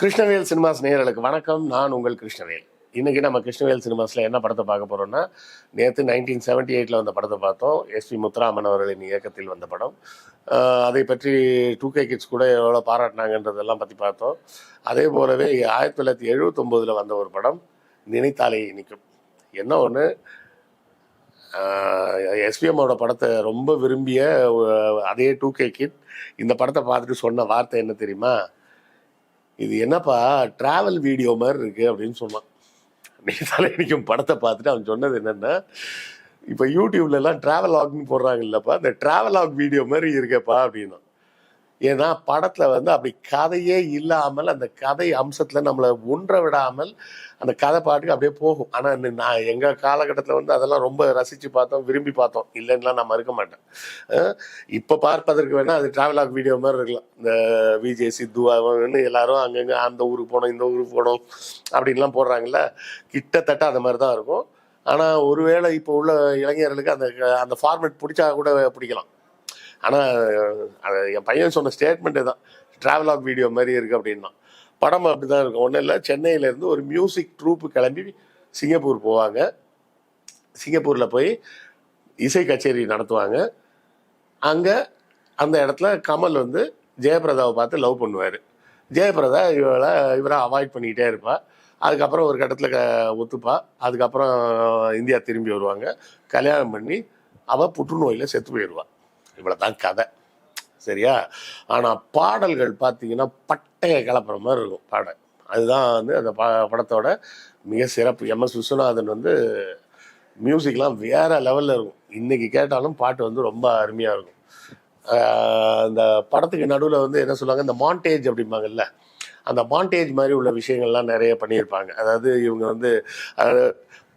Krishnavel cinemas நேயர்களுக்கு வணக்கம். நான் உங்கள் கிருஷ்ணவேல். இன்னைக்கு நம்ம கிருஷ்ணவேல் சினிமாஸில் என்ன படத்தை பார்க்க போறோம்னா நேற்று நைன்டீன் செவன்டி எயிட்டில் வந்த படத்தை பார்த்தோம். எஸ்பி முத்துராமன் அவர்களின் இயக்கத்தில் வந்த படம். அதை பற்றி டூ கே கிட்ஸ் கூட எவ்வளோ பாராட்டினாங்கன்றதெல்லாம் பற்றி பார்த்தோம். அதே போலவே ஆயிரத்தி தொள்ளாயிரத்தி எழுபத்தொம்போதில் வந்த ஒரு படம் நினைத்தாலே இனிக்கும் என்ன ஒன்று எஸ்பிஎம்மோட படத்தை ரொம்ப விரும்பிய அதே டூ கே கிட் இந்த படத்தை பார்த்துட்டு சொன்ன வார்த்தை என்ன தெரியுமா? இது என்னப்பா ட்ராவல் வீடியோ மாதிரி இருக்குது அப்படின்னு சொன்னான். நீ தலையடிக்கும் படத்தை பார்த்துட்டு அவன் சொன்னது என்னென்னா இப்போ யூடியூப்லலாம் ட்ராவல் ஆக்னு போடுறாங்க இல்லைப்பா இந்த ட்ராவல் ஆக் வீடியோ மாதிரி இருக்கேப்பா அப்படின்னா. ஏன்னா படத்துல வந்து அப்படி கதையே இல்லாமல் அந்த கதை அம்சத்துல நம்மளை ஒன்ற விடாமல் அந்த கதை பாட்டுக்கு அப்படியே போகும். ஆனா நான் எங்க காலகட்டத்தில் வந்து அதெல்லாம் ரொம்ப ரசிச்சு பார்த்தோம் விரும்பி பார்த்தோம். இல்லைன்னா நான் மறுக்க மாட்டேன். இப்போ இப்ப பார்ப்பதற்கு வேணா அது டிராவல் வீடியோ மாதிரி இருக்கலாம். இந்த விஜய் சித்து அவன்னு எல்லாரும் அங்கங்க அந்த ஊருக்கு போனோம் இந்த ஊருக்கு போனோம் அப்படின்லாம் போடுறாங்கல்ல. கிட்டத்தட்ட அந்த மாதிரி தான் இருக்கும். ஆனா ஒருவேளை இப்போ உள்ள இளைஞர்களுக்கு அந்த அந்த ஃபார்மேட் பிடிச்சா கூட பிடிக்கலாம். ஆனால் அது என் பையன் சொன்ன ஸ்டேட்மெண்ட்டு தான். ட்ராவலாக் வீடியோ மாதிரி இருக்குது அப்படின்னா. படம் அப்படி தான் இருக்கும். ஒன்றும் இல்லை சென்னையிலேருந்து ஒரு மியூசிக் ட்ரூப்பு கிளம்பி சிங்கப்பூர் போவாங்க. சிங்கப்பூரில் போய் இசை கச்சேரி நடத்துவாங்க. அங்கே அந்த இடத்துல கமல் வந்து ஜெயபிரதாவை பார்த்து லவ் பண்ணுவார். ஜெயபிரதா இவளை இவரை அவாய்ட் பண்ணிக்கிட்டே இருப்பா. அதுக்கப்புறம் ஒரு கட்டத்தில் க ஒத்துப்பா. அதுக்கப்புறம் இந்தியா திரும்பி வருவாங்க. கல்யாணம் பண்ணி அவள் புற்றுநோயில் செத்து போயிடுவாள் இவ்வளோ தான் கதை. சரியா? ஆனால் பாடல்கள் பார்த்தீங்கன்னா பட்டையை கலப்புற மாதிரி இருக்கும் பாடல் அதுதான் வந்து அந்த ப படத்தோட மிக சிறப்பு. எம்எஸ் விஸ்வநாதன் வந்து மியூசிக்லாம் வேற லெவலில் இருக்கும். இன்னைக்கு கேட்டாலும் பாட்டு வந்து ரொம்ப அருமையாக இருக்கும். அந்த படத்துக்கு நடுவில் வந்து என்ன சொல்லுவாங்க இந்த மாண்டேஜ் அப்படிம்பாங்கல்ல அந்த மாண்டேஜ் மாதிரி உள்ள விஷயங்கள்லாம் நிறைய பண்ணியிருப்பாங்க. அதாவது இவங்க வந்து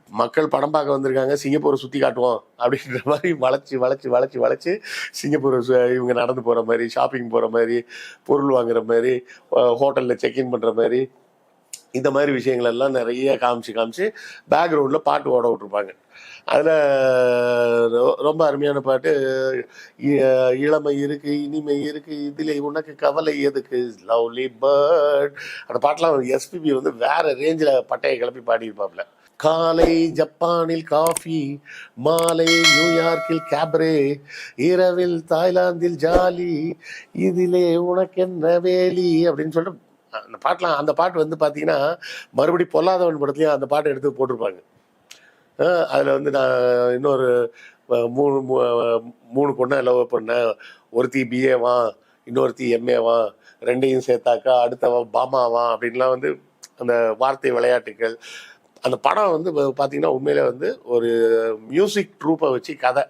மக்கள் படம் பார்க்க வந்திருக்காங்க சிங்கப்பூரை சுற்றி காட்டுவோம் அப்படின்ற மாதிரி வளைச்சி வளைச்சி வளைச்சி வளைச்சி சிங்கப்பூரை இவங்க நடந்து போகிற மாதிரி ஷாப்பிங் போகிற மாதிரி பொருள் வாங்குற மாதிரி ஹோட்டலில் செக்இன் பண்ணுற மாதிரி இந்த மாதிரி விஷயங்கள் எல்லாம் நிறைய காமிச்சு காமிச்சு பேக்ரவுண்டில் பாட்டு ஓட விட்டுருப்பாங்க. அதில் ரொம்ப அருமையான பாட்டு இ- இளமை இருக்கு இனிமை இருக்கு இதில் உனக்கு கவலை எதுக்கு? லவ்லி பேர்ட் அந்த பாட்டெலாம் எஸ்பிபி வந்து வேற ரேஞ்சில் பட்டையை கிளப்பி பாடியிருப்பாப்புல. காலை ஜப்பானில் காஃபி மாலை நியூயார்க்கில் கேப்ரே இரவில் தாய்லாந்தில் ஜாலி இதிலே உனக்கென்ன வேலி அப்படின்னு சொல்லிட்டு அந்த பாட்டெலாம் அந்த பாட்டு வந்து பார்த்தீங்கன்னா மறுபடி பொல்லாதவன் படத்துலையும் அந்த பாட்டை எடுத்து போட்டிருப்பாங்க. அதில் வந்து நான் இன்னொரு மூணு மூணு பொண்ணை லவ் பண்ணேன் ஒருத்தி பிஏவா இன்னொருத்தி எம்ஏவா ரெண்டையும் சேர்த்தாக்கா அடுத்தவன் பாமாவா அப்படின்லாம் வந்து அந்த வார்த்தை விளையாட்டுகள் அந்த படம் வந்து பார்த்தீங்கன்னா உண்மையிலே வந்து ஒரு மியூசிக் ட்ரூப்பை வச்சு கதை.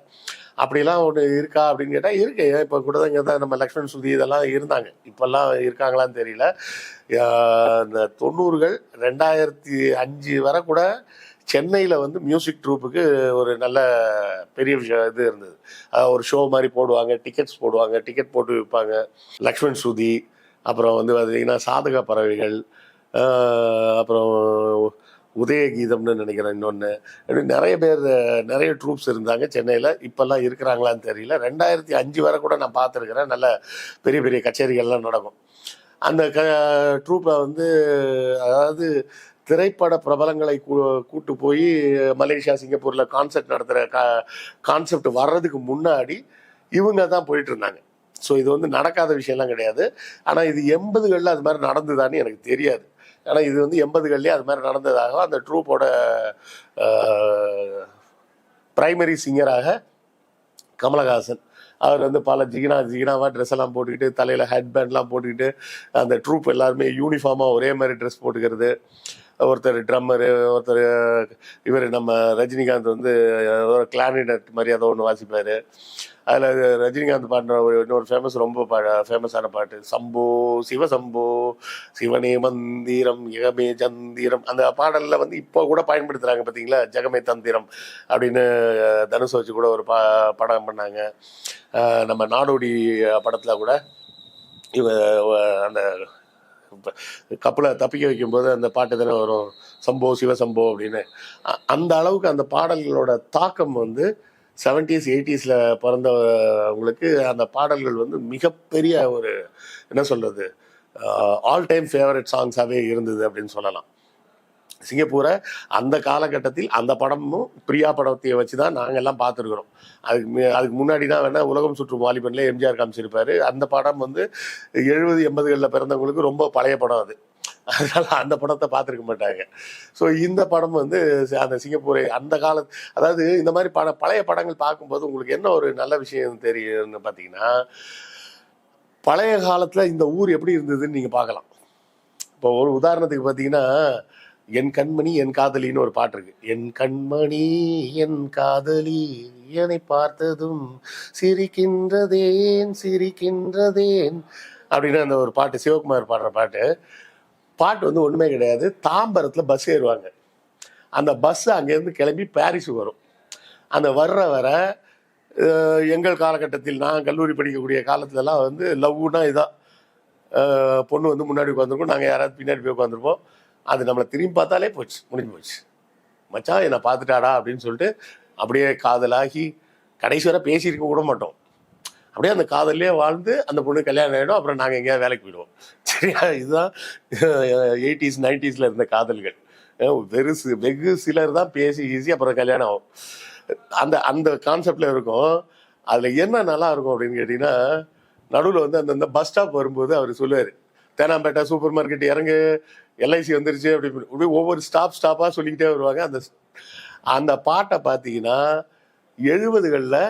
அப்படிலாம் ஒன்று இருக்கா அப்படின்னு கேட்டால் இருக்கு. இப்போ கூட தான் இங்கே தான் நம்ம லக்ஷ்மண் சுதி இதெல்லாம் இருந்தாங்க. இப்போல்லாம் இருக்காங்களான்னு தெரியல. இந்த தொண்ணூறுகள் ரெண்டாயிரத்தி அஞ்சு வரை கூட சென்னையில் வந்து மியூசிக் ட்ரூப்புக்கு ஒரு நல்ல பெரிய விஷயம் இது இருந்தது. ஒரு ஷோ மாதிரி போடுவாங்க டிக்கெட்ஸ் போடுவாங்க டிக்கெட் போட்டு விற்பாங்க லக்ஷ்மண் சுதி அப்புறம் வந்து பார்த்தீங்கன்னா சாதக பறவைகள் அப்புறம் உதயகீதம்னு நினைக்கிறேன் இன்னொன்று இப்படி நிறைய பேர் நிறைய ட்ரூப்ஸ் இருந்தாங்க சென்னையில். இப்போல்லாம் இருக்கிறாங்களான்னு தெரியல. ரெண்டாயிரத்தி அஞ்சு வரை கூட நான் பார்த்துருக்குறேன். நல்ல பெரிய பெரிய கச்சேரிகள்லாம் நடக்கும். அந்த க ட்ரூப்பை வந்து அதாவது திரைப்பட பிரபலங்களை கூ கூட்டு போய் மலேசியா சிங்கப்பூரில் கான்செர்ட் நடத்துகிற கா கான்செப்ட் வர்றதுக்கு முன்னாடி இவங்க தான் போயிட்டு இருந்தாங்க ஸோ இது வந்து நடக்காத விஷயம்லாம் கிடையாது. ஆனால் இது எண்பதுகளில் அது மாதிரி நடந்ததான்னு எனக்கு தெரியாது. ஆனால் இது வந்து எண்பதுகள்லேயே அது மாதிரி நடந்ததாக அந்த ட்ரூப்போட பிரைமரி சிங்கராக கமலஹாசன். அவர் வந்து பல ஜிகினா ஜிகினாவாக ட்ரெஸ் எல்லாம் போட்டுக்கிட்டு தலையில் ஹெட் பேண்ட்லாம் போட்டுக்கிட்டு அந்த ட்ரூப் எல்லாருமே யூனிஃபார்மாக ஒரே மாதிரி ட்ரெஸ் போட்டுக்கிறது. ஒருத்தர் ட்ரம்மரு ஒருத்தர் இவர் நம்ம ரஜினிகாந்த் வந்து ஒரு கிளாரினட் மாதிரி அதை ஒன்று வாசிப்பார். அதில் ரஜினிகாந்த் பாடின ஒரு இன்னொரு ஃபேமஸ் ரொம்ப பா ஃபேமஸான பாட்டு சம்போ சிவசம்போ சிவனே மந்திரம் யகமே சந்திரம். அந்த பாடலில் வந்து இப்போ கூட பயன்படுத்துகிறாங்க பார்த்தீங்களா ஜெகமே தந்திரம் அப்படின்னு தனுஷ் வச்சு கூட ஒரு பா படம் பண்ணாங்க. நம்ம நாடோடி படத்தில் கூட இவ அந்த கப்பலை தப்பிக்க வைக்கும்போது அந்த பாட்டு தானே வரும். சம்போ சிவசம்போ அப்படின்னு. அந்த அளவுக்கு அந்த பாடல்களோட தாக்கம் வந்து செவன்டிஸ் எயிட்டிஸில் பிறந்தவங்களுக்கு அந்த பாடல்கள் வந்து மிகப்பெரிய ஒரு என்ன சொல்கிறது ஆல் டைம் ஃபேவரட் சாங்ஸாகவே இருந்தது அப்படின்னு சொல்லலாம். சிங்கப்பூரை அந்த காலகட்டத்தில் அந்த படமும் பிரியா படத்தையை வச்சு தான் நாங்கள் எல்லாம் பார்த்துருக்குறோம். அதுக்கு அதுக்கு முன்னாடி தான் வேணால் உலகம் சுற்றும் வாலிபனில் எம்ஜிஆர் காமிச்சிருப்பாரு. அந்த படம் வந்து எழுபது எண்பதுகளில் பிறந்தவங்களுக்கு ரொம்ப பழைய படம் அது. அதனால அந்த படத்தை பார்த்துருக்க மாட்டாங்க. ஸோ இந்த படம் வந்து அந்த சிங்கப்பூரை அந்த கால அதாவது இந்த மாதிரி பட பழைய படங்கள் பார்க்கும்போது உங்களுக்கு என்ன ஒரு நல்ல விஷயம் தெரியும்னு பார்த்தீங்கன்னா பழைய காலத்தில் இந்த ஊர் எப்படி இருந்ததுன்னு நீங்கள் பார்க்கலாம். இப்போ ஒரு உதாரணத்துக்கு பார்த்தீங்கன்னா என் கண்மணி என் காதலின்னு ஒரு பாட்டு இருக்கு. என் கண்மணி என் காதலி என்னை பார்த்ததும் சிரிக்கின்றதேன் சிரிக்கின்றதேன் அப்படின்னு அந்த ஒரு பாட்டு சிவகுமார் பாடுற பாட்டு. பாட்டு வந்து ஒன்றுமே கிடையாது. தாம்பரத்தில் பஸ் ஏறுவாங்க. அந்த பஸ் அங்கேருந்து கிளம்பி பாரிஸ் வரும். அந்த வர்ற வர எங்கள் காலகட்டத்தில் நான் கல்லூரி படிக்கக்கூடிய காலத்துலலாம் வந்து லவ்னா இதான். பொண்ணு வந்து முன்னாடி உட்காந்துருக்கோம் நாங்கள் யாராவது பின்னாடி போய் உட்காந்துருப்போம் அது நம்மளை திரும்பி பார்த்தாலே போச்சு. முடிஞ்சு போச்சு. மச்சான் என்னை பார்த்துட்டாடா அப்படின்னு சொல்லிட்டு அப்படியே காதலாகி கடைசி வரை பேசியிருக்க கூட மாட்டோம். அப்படியே அந்த காதல்லே வாழ்ந்து அந்த பொண்ணு கல்யாணம் ஆகிடும் அப்புறம் நாங்கள் எங்கேயாவது வேலைக்கு போயிடுவோம். சரியா? இதுதான் எயிட்டிஸ் நைன்டிஸில் இருந்த காதல்கள். வெறுசு வெறு வெகு சிலர் தான் பேசி ஈஸி அப்புறம் கல்யாணம் ஆகும். அந்த அந்த கான்செப்டில் இருக்கும். அதில் என்ன நல்லா இருக்கும் அப்படின்னு கேட்டிங்கன்னா நடுவில் வந்து அந்தந்த பஸ் ஸ்டாப் வரும்போது அவர் சொல்லுவார் தேனாம்பேட்டை சூப்பர் மார்க்கெட் இறங்கு எல்ஐசி வந்துருச்சு அப்படி இப்படி இப்படி ஒவ்வொரு ஸ்டாப் ஸ்டாப்பாக சொல்லிக்கிட்டே வருவாங்க. அந்த அந்த பாட்டை பார்த்தீங்கன்னா எழுபதுகளில்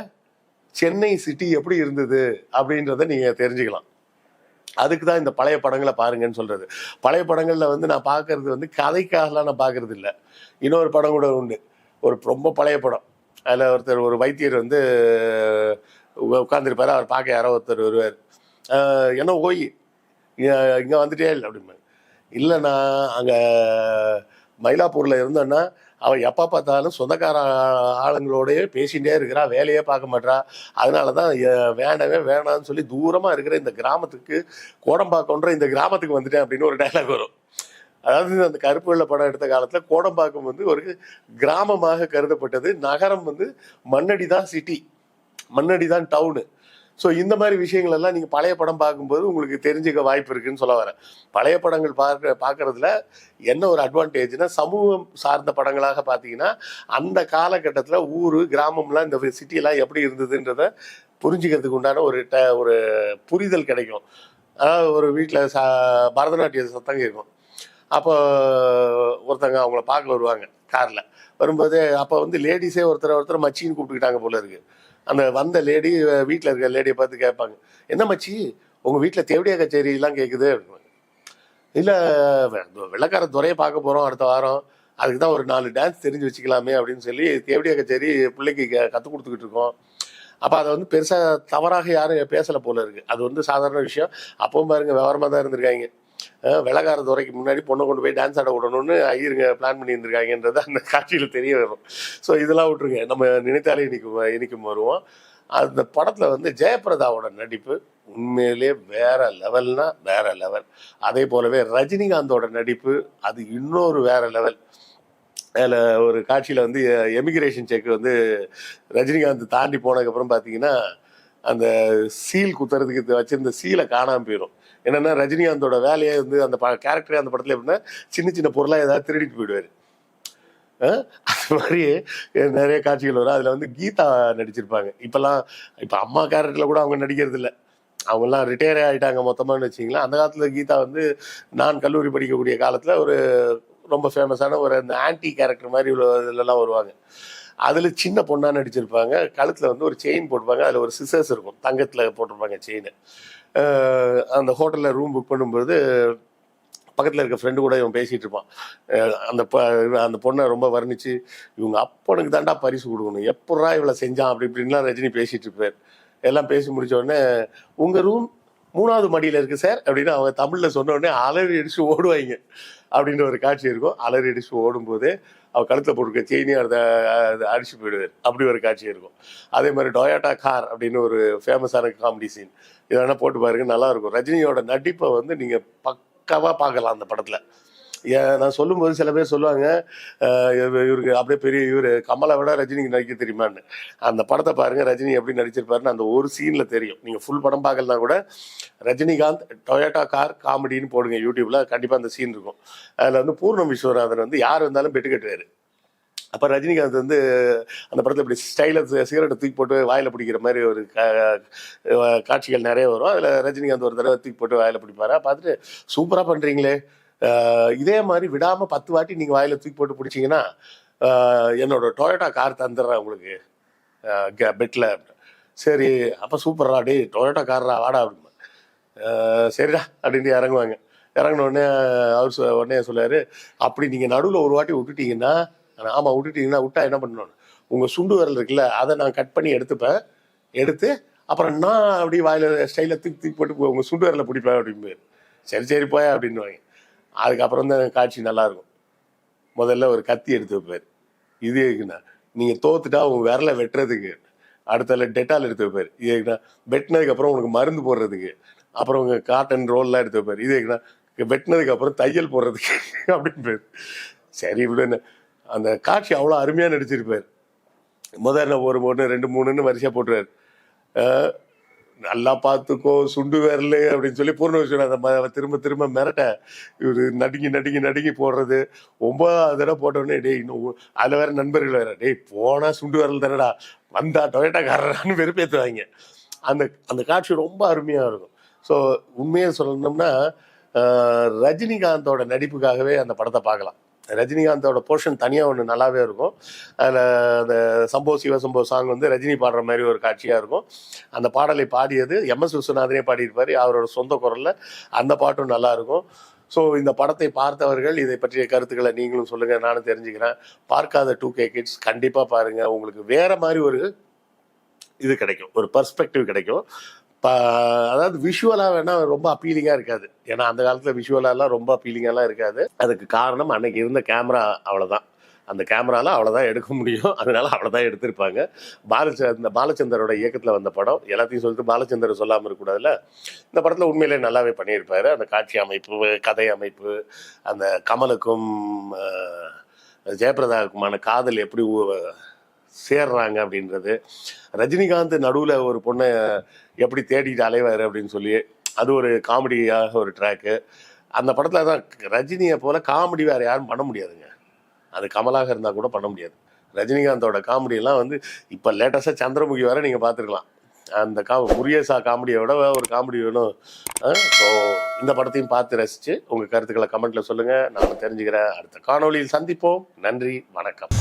சென்னை சிட்டி எப்படி இருந்தது அப்படின்றத நீங்கள் தெரிஞ்சுக்கலாம். அதுக்கு தான் இந்த பழைய படங்களை பாருங்கன்னு சொல்றது. பழைய படங்களில் வந்து நான் பார்க்கறது வந்து கதைக்காகலாம் நான் பார்க்கறது இல்லை. இன்னொரு படம் கூட உண்டு. ஒரு ரொம்ப பழைய படம். அதில் ஒருத்தர் ஒரு வைத்தியர் வந்து உட்காந்துருப்பார் அவர் பார்க்க யாரோ ஒருத்தர் வருவார். என்ன ஓய் இங்கே வந்துட்டே இல்லை? அப்படிம்பாங்க இல்லைண்ணா அங்கே மயிலாப்பூரில் இருந்தோன்னா அவள் எப்போ பார்த்தாலும் சொந்தக்கார ஆளுங்களோடயே பேசிகிட்டே இருக்கிறா வேலையே பார்க்க மாட்றா. அதனால தான் வேண்டவே வேணாம்னு சொல்லி தூரமாக இருக்கிற இந்த கிராமத்துக்கு கோடம்பாக்கம்ன்ற இந்த கிராமத்துக்கு வந்துட்டேன் அப்படின்னு ஒரு டைலாக் வரும். அதாவது அந்த கருப்பு வெள்ள படம் எடுத்த காலத்தில் கோடம்பாக்கம் வந்து ஒரு கிராமமாக கருதப்பட்டது. நகரம் வந்து மண்ணடி தான் சிட்டி மண்ணடி தான் டவுனு ஸோ இந்த மாதிரி விஷயங்கள் எல்லாம் நீங்கள் பழைய படம் பார்க்கும்போது உங்களுக்கு தெரிஞ்சுக்க வாய்ப்பு இருக்குன்னு சொல்ல வரேன். பழைய படங்கள் பார்க்க பார்க்குறதுல என்ன ஒரு அட்வான்டேஜ்னா சமூகம் சார்ந்த படங்களாக பார்த்தீங்கன்னா அந்த காலகட்டத்தில் ஊர் கிராமம்லாம் இந்த சிட்டியெல்லாம் எப்படி இருந்ததுன்றத புரிஞ்சுக்கிறதுக்கு உண்டான ஒரு ட ஒரு புரிதல் கிடைக்கும். அதாவது ஒரு வீட்டில் ச பரதநாட்டிய சத்தம் கேட்கும். அப்போ ஒருத்தங்க அவங்கள பார்க்க வருவாங்க காரில். வரும்போது அப்போ வந்து லேடிஸே ஒருத்தர் ஒருத்தர் மச்சின்னு கூப்பிட்டுக்கிட்டாங்க போல இருக்கு. அந்த வந்த லேடி வீட்டில் இருக்க லேடியை பார்த்து கேட்பாங்க. என்ன மச்சி உங்கள் வீட்டில் தேவடியா கச்சேரிலாம் கேட்குது இல்லை வெள்ளக்கார துறையை பார்க்க போகிறோம் அடுத்த வாரம். அதுக்கு தான் ஒரு நாலு டான்ஸ் தெரிஞ்சு வச்சுக்கலாமே அப்படின்னு சொல்லி தேவடியா கச்சேரி பிள்ளைக்கு கற்றுக் கொடுத்துக்கிட்டு இருக்கோம். அப்போ அதை வந்து பெருசாக தவறாக யாரும் பேசலை போல இருக்குது அது வந்து சாதாரண விஷயம். அப்பவும் பாருங்க விவரமாக தான் இருந்திருக்காங்க. விலகாரது வரைக்கும் முன்னாடி பொண்ணை கொண்டு போய் டான்ஸ் ஆட விடணும்னு ஐயருங்க பிளான் பண்ணியிருந்திருக்காங்கன்றது அந்த காட்சியில் தெரிய வரும். ஸோ இதெல்லாம் விட்டுருங்க. நம்ம நினைத்தாலே இன்னைக்கு இன்னைக்கும் வருவோம். அந்த படத்தில் வந்து ஜெயபிரதாவோட நடிப்பு உண்மையிலே வேற லெவல்னா வேற லெவல் அதே போலவே ரஜினிகாந்தோட நடிப்பு அது இன்னொரு வேற லெவல் அதில் ஒரு காட்சியில் வந்து எமிகிரேஷன் செக் வந்து ரஜினிகாந்த் தாண்டி போனதுக்கப்புறம் பார்த்தீங்கன்னா அந்த சீல் குத்துறதுக்கு வச்சிருந்த சீலை காணாமல் போயிடும். என்னன்னா ரஜினிகாந்தோட வேலையே வந்து அந்த கேரக்டரே அந்த படத்தில் எப்படின்னா சின்ன சின்ன பொருளாக ஏதாவது திருடிட்டு போயிடுவார். அது மாதிரி நிறைய காட்சிகள் வரும். அதில் வந்து கீதா நடிச்சிருப்பாங்க. இப்போல்லாம் இப்போ அம்மா கேரக்டரில் கூட அவங்க நடிக்கிறது இல்லை அவங்கெல்லாம் ரிட்டையர் ஆகிட்டாங்க மொத்தமானு வச்சிங்களேன் அந்த காலத்தில் கீதா வந்து நான் கல்லூரி படிக்கக்கூடிய காலத்தில் ஒரு ரொம்ப ஃபேமஸான ஒரு அந்த ஆன்டி கேரக்டர் மாதிரி உள்ள இதுலலாம் வருவாங்க. அதில் சின்ன பொண்ணாக நடிச்சிருப்பாங்க. கழுத்தில் வந்து ஒரு செயின் போட்டுப்பாங்க அதில் ஒரு சிசர்ஸ் இருக்கும். தங்கத்தில் போட்டிருப்பாங்க செயின் அந்த ஹோட்டலில் ரூம் புக் பண்ணும்போது பக்கத்தில் இருக்க ஃப்ரெண்டு கூட இவன் பேசிகிட்டு இருப்பான். அந்த ப அந்த பொண்ணை ரொம்ப வர்ணிச்சு இவங்க அப்பனுக்கு தாண்டா பரிசு கொடுக்கணும். எப்படா இவளை செஞ்சான்? அப்படி இப்படின்லாம் ரஜினி பேசிகிட்டு இருப்பார். எல்லாம் பேசி முடித்த உடனே உங்கள் ரூம் மூணாவது மடியில் இருக்கு சார் அப்படின்னு அவங்க தமிழில் சொன்ன உடனே அலறி அடிச்சு ஓடுவாங்க அப்படின்ற ஒரு காட்சி இருக்கும். அலறி அடிச்சு ஓடும்போது அவர் கழுத்தில் போட்டிருக்க செயினி அதை அதை அடிச்சு போயிடுவார். அப்படி ஒரு காட்சி இருக்கும். அதே மாதிரி டொயாட்டா கார் அப்படின்னு ஒரு ஃபேமஸான காமெடி சீன் இதெல்லாம் போட்டு பாருங்க நல்லா இருக்கும். ரஜினியோட நடிப்பை வந்து நீங்கள் பக்காவாக பார்க்கலாம் அந்த படத்தில். நான் சொல்லும்போது சில பேர் சொல்லுவாங்க இவருக்கு அப்படியே பெரிய இவர் கமலை விட ரஜினிக்கு நடிக்க தெரியுமான்னு. அந்த படத்தை பாருங்க ரஜினி எப்படி நடிச்சிருப்பாருன்னு அந்த ஒரு சீன்ல தெரியும். நீங்க ஃபுல் படம் பார்க்கலனா கூட ரஜினிகாந்த் டொயோட்டா கார் காமெடின்னு போடுங்க யூடியூப்ல கண்டிப்பா அந்த சீன் இருக்கும். அதுல வந்து பூர்ணம் விஸ்வநாதன் வந்து யார் வந்தாலும் பெட்டு கட்டுவாரு. அப்ப ரஜினிகாந்த் வந்து அந்த படத்துல இப்படி ஸ்டைல சிகரெட்டை தூக்கி போட்டு வாயில பிடிக்கிற மாதிரி ஒரு காட்சிகள் நிறைய வரும். அதுல ரஜினிகாந்த் ஒரு தடவை தூக்கி போட்டு வாயில பிடிப்பாரு? பார்த்துட்டு சூப்பரா பண்றீங்களே. இதே மாதிரி விடாம பத்து வாட்டி நீங்க வாயில தூக்கி போட்டு பிடிச்சீங்கன்னா என்னோட டொயோட்டா கார் தந்துடுறேன் உங்களுக்கு. பெட்ல. சரி அப்ப சூப்பர்ரா டே டொயோட்டா கார்ரா வாடா அப்படின்னு. சரிடா அப்படின்ட்டு இறங்குவாங்க. இறங்கின உடனே அவர் சொ- உடனே சொல்லுவாரு அப்படி நீங்க நடுவில் ஒரு வாட்டி விட்டுட்டீங்கன்னா ஆமா விட்டுட்டீங்கன்னா விட்டா என்ன பண்ணணும்? உங்க சுண்டு விரல் இருக்குல்ல அதை நான் கட் பண்ணி எடுத்துப்பேன். எடுத்து அப்புறம் நான் அப்படி வாயில ஸ்டைல தூக்கி தூக்கி போட்டு உங்கள் உங்க சுண்டு வரல பிடிப்பேன் அப்படின்னு சரி சரி போய் அப்படின்னுவாங்க. அதுக்கப்புறம் தான் காட்சி நல்லாயிருக்கும். முதல்ல ஒரு கத்தி எடுத்து வைப்பார். இது எதுக்குண்ணா நீங்கள் தோத்துட்டா உன் விரலை வெட்டுறதுக்கு. அடுத்தால டெட்டால் எடுத்து வைப்பார். இது எதுக்குண்ணா வெட்டினதுக்கப்புறம் உனக்கு மருந்து போடுறதுக்கு. அப்புறம் உங்க காட்டன் ரோல்லாம் எடுத்து வைப்பார். இது எதுக்குண்ணா வெட்டினதுக்கப்புறம் தையல் போடுறதுக்கு அப்படின்னு பேர் சரி இப்படின்னு அந்த காட்சி அவ்வளோ அருமையாக நடிச்சிருப்பார். முதல்ல ஒரு ஒன்று ரெண்டு மூணுன்னு வரிசையாக போட்டுருவார். நல்லா பார்த்துக்கோ சுண்டு விரலு அப்படின்னு சொல்லி பூர்ண விஷயம் திரும்ப திரும்ப மிரட்ட இவரு நடுங்கி நடுங்கி நடுங்கி போடுறது. ஒன்பதாவது தடவை போட்டோடனே டேய் இன்னும் அதில் வேற நண்பர்கள் வேற டேய் போனால் சுண்டு விரல் தானடா வந்தா டொயேட்டாக்காரரான்னு வெறுப்பேற்றுவாங்க அந்த அந்த காட்சி ரொம்ப அருமையாக இருக்கும். ஸோ உண்மையை சொல்லணும்னா ரஜினிகாந்தோட நடிப்புக்காகவே அந்த படத்தை பார்க்கலாம். ரஜினிகாந்தோட போர்ஷன் தனியாக ஒன்று நல்லாவே இருக்கும். அதில் அந்த சம்போ சிவசம்போ சாங் வந்து ரஜினி பாடுற மாதிரி ஒரு காட்சியாக இருக்கும். அந்த பாடலை பாடியது எம் எஸ் விஸ்வநாதனே பாடியிருப்பார். அவரோட சொந்த குரலில் அந்த பாட்டும் நல்லாயிருக்கும் ஸோ இந்த படத்தை பார்த்தவர்கள் இதை பற்றிய கருத்துக்களை நீங்களும் சொல்லுங்கள் நானும் தெரிஞ்சுக்கிறேன். பார்க்காத டூ கே கிட்ஸ் கண்டிப்பாக பாருங்கள் உங்களுக்கு வேற மாதிரி ஒரு இது கிடைக்கும். ஒரு பர்ஸ்பெக்டிவ் கிடைக்கும். அதாவது விஷுவலாக வேணா ரொம்ப அப்பீலிங்காக இருக்காது. ஏன்னா அந்த காலத்தில் விஷுவலாலாம் ரொம்ப அப்பீலிங்காலாம் இருக்காது. அதுக்கு காரணம் அன்னைக்கு இருந்த கேமரா அவ்வளோதான் அந்த கேமரால அவ்வளோதான் எடுக்க முடியும். அதனால அவ்வளோதான் எடுத்திருப்பாங்க. பாலச்சந்த பாலச்சந்தரோட இயக்கத்தில் வந்த படம் எல்லாத்தையும் சொல்லிட்டு பாலச்சந்தர் சொல்லாமல் இருக்கக்கூடாதுல்ல? இந்த படத்தில் உண்மையிலே நல்லாவே பண்ணியிருப்பாரு. அந்த காட்சி அமைப்பு கதை அமைப்பு அந்த கமலுக்கும் ஜெயபிரதாவுக்குமான காதல் எப்படி சேர்றாங்க அப்படின்றது. ரஜினிகாந்த் நடுவில் ஒரு பொண்ணை எப்படி தேடிட்டு அலைவார் அப்படின்னு சொல்லி அது ஒரு காமெடியாக ஒரு ட்ராக்கு அந்த படத்தில் தான் ரஜினியை போல காமெடி வேறு யாரும் பண்ண முடியாதுங்க. அது கமலாக இருந்தால் கூட பண்ண முடியாது. ரஜினிகாந்தோட காமெடியெல்லாம் வந்து இப்போ லேட்டஸ்டாக சந்திரமுகி வரை நீங்கள் பார்த்துருக்கலாம். அந்த கா முருகேசா காமெடியை விட ஒரு காமெடி வேணும். ஸோ இந்த படத்தையும் பார்த்து ரசித்து உங்கள் கருத்துக்களை கமெண்ட்டில் சொல்லுங்கள் நான் தெரிஞ்சுக்கிறேன். அடுத்த காணொளியில் சந்திப்போம். நன்றி வணக்கம்.